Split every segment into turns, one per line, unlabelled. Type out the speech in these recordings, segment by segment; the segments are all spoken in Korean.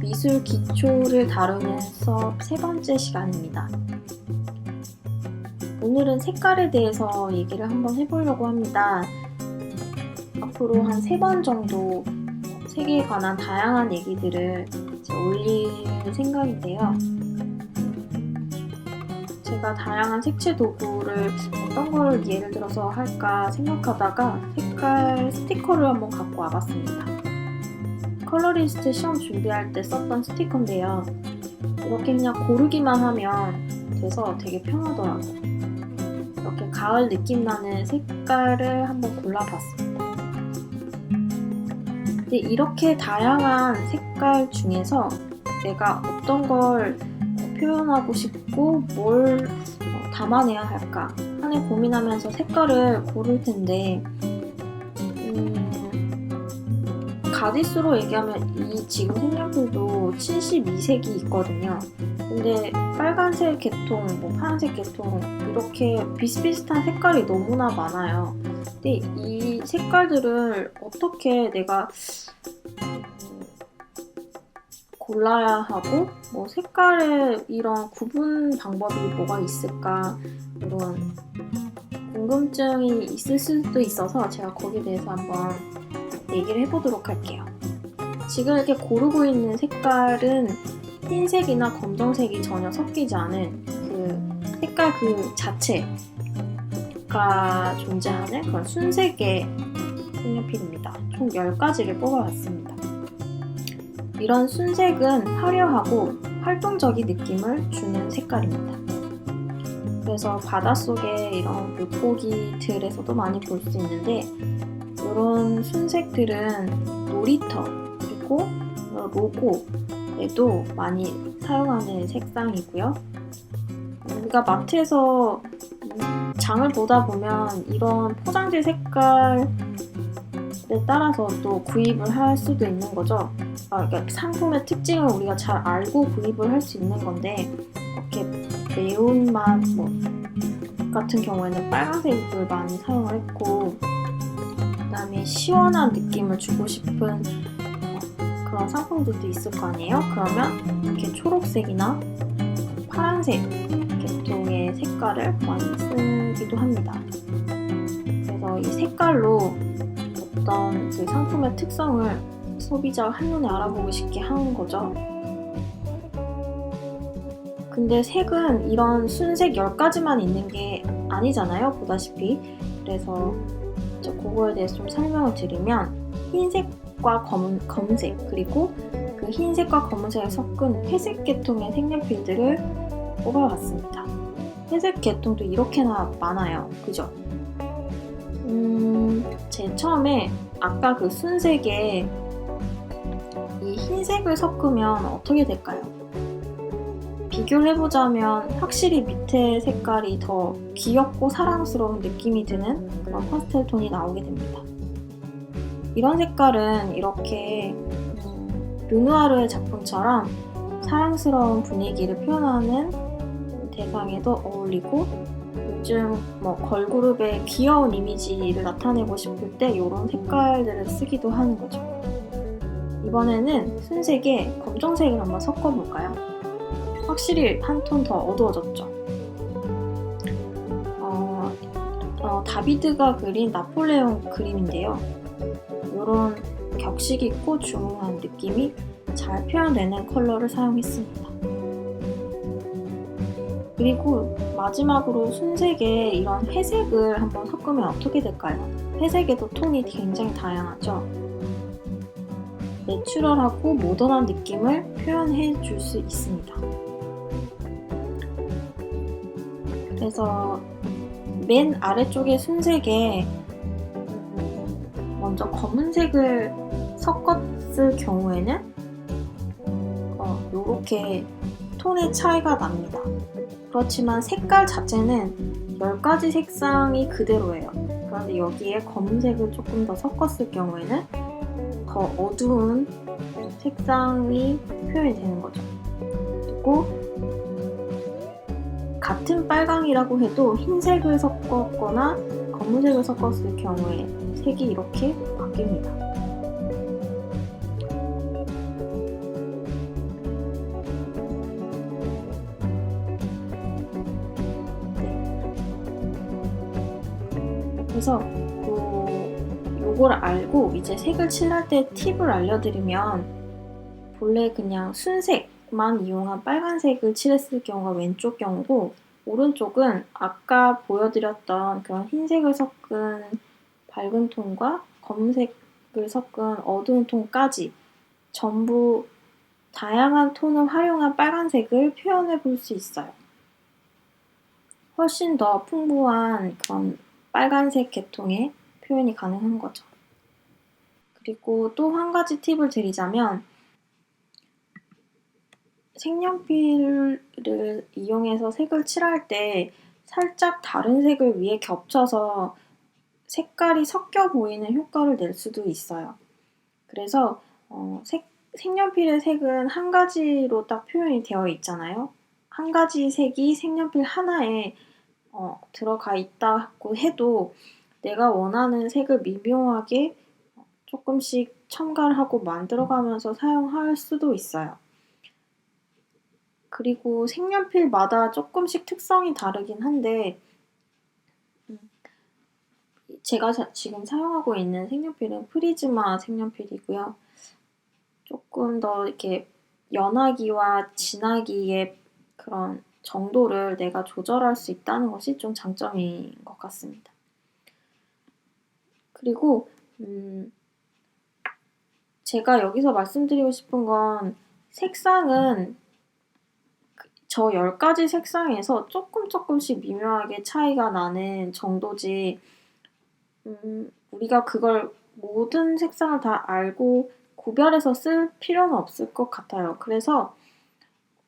미술 기초를 수업 세 번째 시간입니다. 오늘은 색깔에 대해서 얘기를 한번 해보려고 합니다. 앞으로 한 세 번 정도 색에 관한 다양한 얘기들을 올릴 생각인데요. 제가 다양한 색칠 도구를 어떤 걸 예를 들어서 할까 생각하다가 색깔 스티커를 한번 갖고 와봤습니다. 컬러리스트 시험 준비할 때 썼던 스티커인데요. 이렇게 그냥 고르기만 하면 돼서 되게 편하더라고요. 이렇게 가을 느낌 나는 색깔을 한번 골라봤습니다. 근데 이렇게 다양한 색깔 중에서 내가 어떤 걸 표현하고 싶고 뭘 어, 담아내야 할까 하는 고민하면서 색깔을 고를 텐데 음, 가지수로 얘기하면 이 지금 색연필도 72색이 있거든요. 근데 빨간색 계통, 뭐 파란색 계통 이렇게 비슷비슷한 색깔이 너무나 많아요. 근데 이 색깔들을 어떻게 내가 골라야 하고 뭐 색깔의 이런 구분 방법이 뭐가 있을까 이런 궁금증이 있을 수도 있어서 제가 거기에 대해서 한번 얘기를 해보도록 할게요. 지금 이렇게 고르고 있는 색깔은 흰색이나 검정색이 전혀 섞이지 않은 그 색깔 그 자체가 존재하는 그런 순색의 색연필입니다. 총 10가지를 뽑아봤습니다. 이런 순색은 화려하고 활동적인 느낌을 주는 색깔입니다. 그래서 바닷속에 이런 물고기들에서도 많이 볼 수 있는데 순색들은 놀이터 그리고 로고에도 많이 사용하는 색상이고요. 우리가 마트에서 장을 보다 보면 이런 포장지 색깔에 따라서 또 구입을 할 수도 있는 거죠. 아, 그러니까 상품의 특징을 우리가 잘 알고 구입을 할 수 있는 건데 이렇게 매운맛 뭐 같은 경우에는 빨간색을 많이 사용을 했고 그다음에 시원한 느낌을 주고 싶은 어, 그런 상품들도 있을 거 아니에요? 그러면 이렇게 초록색이나 파란색 계통의 색깔을 많이 쓰기도 합니다. 그래서 이 색깔로 어떤 그 상품의 특성을 소비자가 한눈에 알아보고 싶게 하는 거죠. 근데 색은 이런 순색 10가지만 있는 게 아니잖아요. 보다시피. 그래서 이제 그거에 대해서 좀 설명을 드리면 흰색과 검, 검색 그리고 그 흰색과 검은색을 섞은 회색 계통의 색연필들을 뽑아봤습니다. 회색 계통도 이렇게나 많아요. 그죠? 음, 제 처음에 아까 그 순색에 이 흰색을 섞으면 어떻게 될까요? 비교를 해보자면 확실히 밑에 색깔이 더 귀엽고 사랑스러운 느낌이 드는 그런 파스텔 톤이 나오게 됩니다. 이런 색깔은 이렇게 음, 르누아르의 작품처럼 사랑스러운 분위기를 표현하는 대상에도 어울리고 요즘 뭐 걸그룹의 귀여운 이미지를 나타내고 싶을 때 이런 색깔들을 쓰기도 하는 거죠. 이번에는 순색에 검정색을 한번 섞어볼까요? 확실히 한 톤 더 어두워졌죠. 어, 어, 다비드가 그린 나폴레옹 그림인데요. 이런 격식 있고 중후한 느낌이 잘 표현되는 컬러를 사용했습니다. 그리고 마지막으로 순색에 이런 회색을 한번 섞으면 어떻게 될까요? 회색에도 톤이 굉장히 다양하죠. 내추럴하고 모던한 느낌을 표현해 줄 수 있습니다. 그래서 맨 아래쪽에 순색에 먼저 검은색을 섞었을 경우에는 어, 이렇게 톤의 차이가 납니다. 그렇지만 색깔 자체는 10가지 색상이 그대로예요. 그런데 여기에 검은색을 조금 더 섞었을 경우에는 더 어두운 색상이 표현이 되는 거죠. 그리고 같은 빨강이라고 해도 흰색을 섞었거나 검은색을 섞었을 경우에 색이 이렇게 바뀝니다. 네. 그래서 요걸 알고 이제 색을 칠할 때 팁을 알려드리면 본래 그냥 순색 만 이용한 빨간색을 칠했을 경우가 왼쪽 경우고 오른쪽은 아까 보여드렸던 그런 흰색을 섞은 밝은 톤과 검은색을 섞은 어두운 톤까지 전부 다양한 톤을 활용한 빨간색을 표현해 볼 수 있어요. 훨씬 더 풍부한 그런 빨간색 계통의 표현이 가능한 거죠. 그리고 또 한 가지 팁을 드리자면 색연필을 이용해서 색을 칠할 때 살짝 다른 색을 위에 겹쳐서 색깔이 섞여 보이는 효과를 낼 수도 있어요. 그래서 어, 색, 색연필의 색은 한 가지로 딱 표현이 되어 있잖아요. 한 가지 색이 색연필 하나에 어, 들어가 있다고 해도 내가 원하는 색을 미묘하게 조금씩 첨가를 하고 만들어가면서 사용할 수도 있어요. 그리고 색연필마다 조금씩 특성이 다르긴 한데 음, 제가 지금 사용하고 있는 색연필은 프리즈마 색연필이고요. 조금 더 이렇게 연하기와 진하기의 그런 정도를 내가 조절할 수 있다는 것이 좀 장점인 것 같습니다. 그리고 음, 제가 여기서 말씀드리고 싶은 건 색상은 저 10가지 색상에서 조금 조금씩 미묘하게 차이가 나는 정도지 음, 우리가 그걸 모든 색상을 다 알고 구별해서 쓸 필요는 없을 것 같아요. 그래서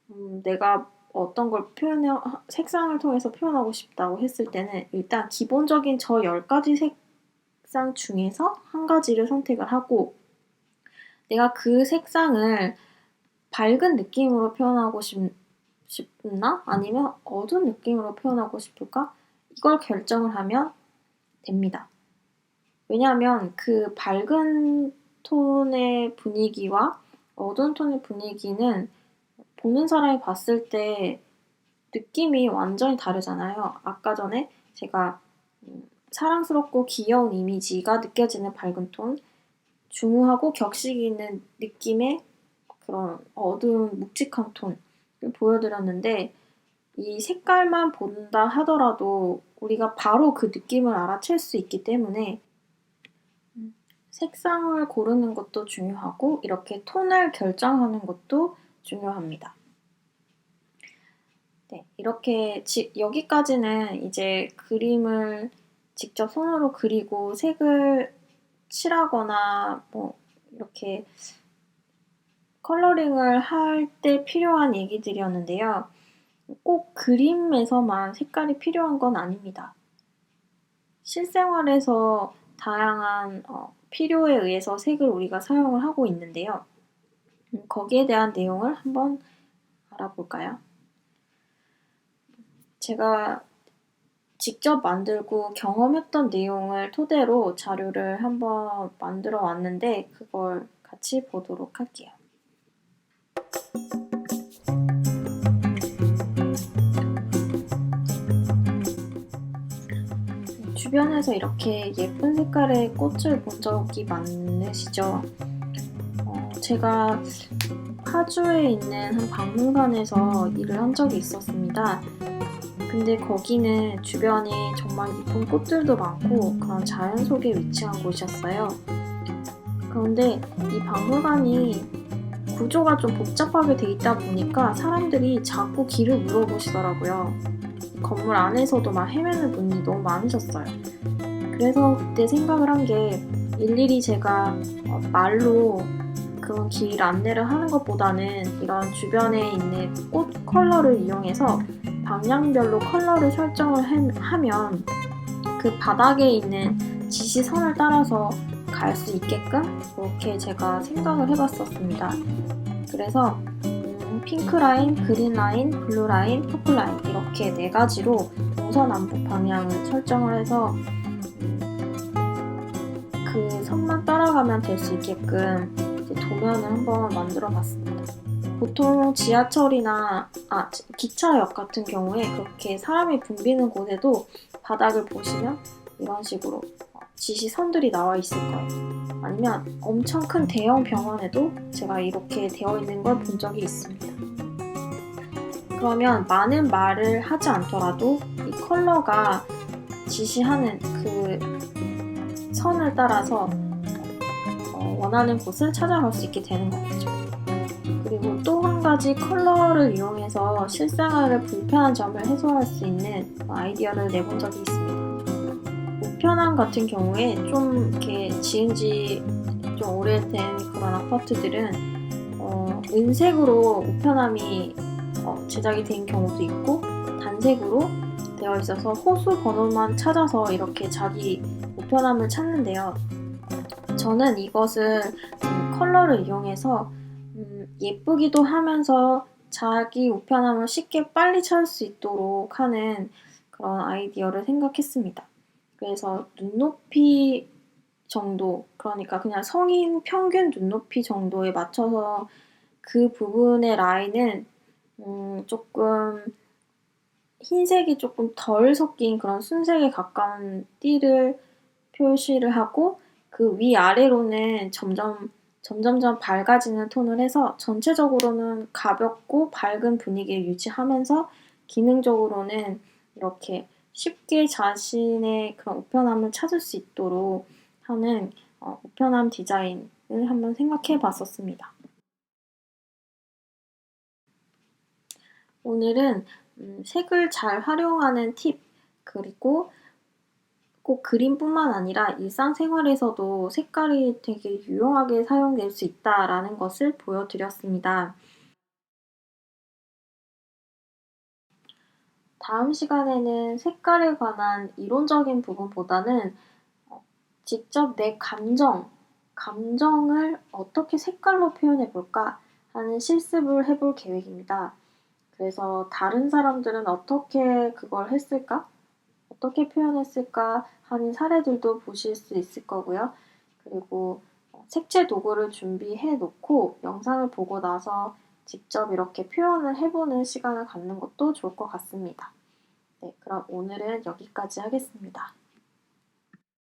음, 내가 어떤 걸 표현해 색상을 통해서 표현하고 싶다고 했을 때는 일단 기본적인 저 10가지 색상 중에서 한 가지를 선택을 하고 내가 그 색상을 밝은 느낌으로 표현하고 싶, 싶나? 아니면 어두운 느낌으로 표현하고 싶을까? 이걸 결정을 하면 됩니다. 왜냐하면 그 밝은 톤의 분위기와 어두운 톤의 분위기는 보는 사람이 봤을 때 느낌이 완전히 다르잖아요. 아까 전에 제가 음, 사랑스럽고 귀여운 이미지가 느껴지는 밝은 톤, 중후하고 격식 있는 느낌의 그런 어두운 묵직한 톤을 보여드렸는데 이 색깔만 본다 하더라도 우리가 바로 그 느낌을 알아챌 수 있기 때문에 음, 색상을 고르는 것도 중요하고 이렇게 톤을 결정하는 것도 중요합니다. 네, 이렇게 지, 여기까지는 이제 그림을 직접 손으로 그리고 색을 칠하거나 뭐 이렇게 컬러링을 할 때 필요한 얘기들이었는데요. 꼭 그림에서만 색깔이 필요한 건 아닙니다. 실생활에서 다양한 어, 필요에 의해서 색을 우리가 사용을 하고 있는데요. 음, 거기에 대한 내용을 한번 알아볼까요? 제가 직접 만들고 경험했던 내용을 토대로 자료를 한번 만들어 왔는데 그걸 같이 보도록 할게요. 주변에서 이렇게 예쁜 색깔의 꽃을 본 적이 많으시죠? 제가 파주에 있는 한 박물관에서 일을 한 적이 있었습니다. 근데 거기는 주변에 정말 이쁜 꽃들도 많고 그런 자연 속에 위치한 곳이었어요. 그런데 이 박물관이 구조가 좀 복잡하게 돼 있다 보니까 사람들이 자꾸 길을 물어보시더라고요. 건물 안에서도 막 헤매는 분이 너무 많으셨어요. 그래서 그때 생각을 한 게 일일이 제가 어, 말로 그런 길 안내를 하는 것보다는 이런 주변에 있는 꽃 컬러를 이용해서 방향별로 컬러를 설정을 하면 그 바닥에 있는 지시선을 따라서 갈 수 있게끔 그렇게 제가 생각을 해봤었습니다. 그래서 음, 핑크 라인, 그린 라인, 블루 라인, 퍼플 라인 이렇게 네 가지로 동서남북 방향을 설정을 해서 그 선만 따라가면 될 수 있게끔 도면을 한번 만들어 봤습니다. 보통 지하철이나 아, 기차역 같은 경우에 그렇게 사람이 붐비는 곳에도 바닥을 보시면 이런 식으로 어, 지시선들이 나와 있을 거예요. 아니면 엄청 큰 대형 병원에도 제가 이렇게 되어 있는 걸 본 적이 있습니다. 그러면 많은 말을 하지 않더라도 이 컬러가 지시하는 그 선을 따라서 어, 원하는 곳을 찾아갈 수 있게 되는 거겠죠. 그리고 또 한 가지 컬러를 이용해서 실생활의 불편한 점을 해소할 수 있는 아이디어를 내본 적이 있습니다. 우편함 같은 경우에 좀 이렇게 지은 지 좀 오래된 그런 아파트들은 어, 은색으로 우편함이 어, 제작이 된 경우도 있고 단색으로 되어 있어서 호수 번호만 찾아서 이렇게 자기 우편함을 찾는데요. 저는 이것을 음, 컬러를 이용해서 음, 예쁘기도 하면서 자기 우편함을 쉽게 빨리 찾을 수 있도록 하는 그런 아이디어를 생각했습니다. 그래서 눈높이 정도, 그러니까 그냥 성인 평균 눈높이 정도에 맞춰서 그 부분의 라인은 음, 조금 흰색이 조금 덜 섞인 그런 순색에 가까운 띠를 표시를 하고 그 위아래로는 점점 점점점 밝아지는 톤을 해서 전체적으로는 가볍고 밝은 분위기를 유지하면서 기능적으로는 이렇게 쉽게 자신의 그런 우편함을 찾을 수 있도록 하는 어, 우편함 디자인을 한번 생각해 봤었습니다. 오늘은 음, 색을 잘 활용하는 팁, 그리고 꼭 그림뿐만 아니라 일상생활에서도 색깔이 되게 유용하게 사용될 수 있다라는 것을 보여드렸습니다. 다음 시간에는 색깔에 관한 이론적인 부분보다는 어, 직접 내 감정, 감정을 어떻게 색깔로 표현해 볼까 하는 실습을 해볼 계획입니다. 그래서 다른 사람들은 어떻게 그걸 했을까? 어떻게 표현했을까 하는 사례들도 보실 수 있을 거고요. 그리고 어, 색채 도구를 준비해 놓고 영상을 보고 나서 직접 이렇게 표현을 해보는 시간을 갖는 것도 좋을 것 같습니다. 네, 그럼 오늘은 여기까지 하겠습니다.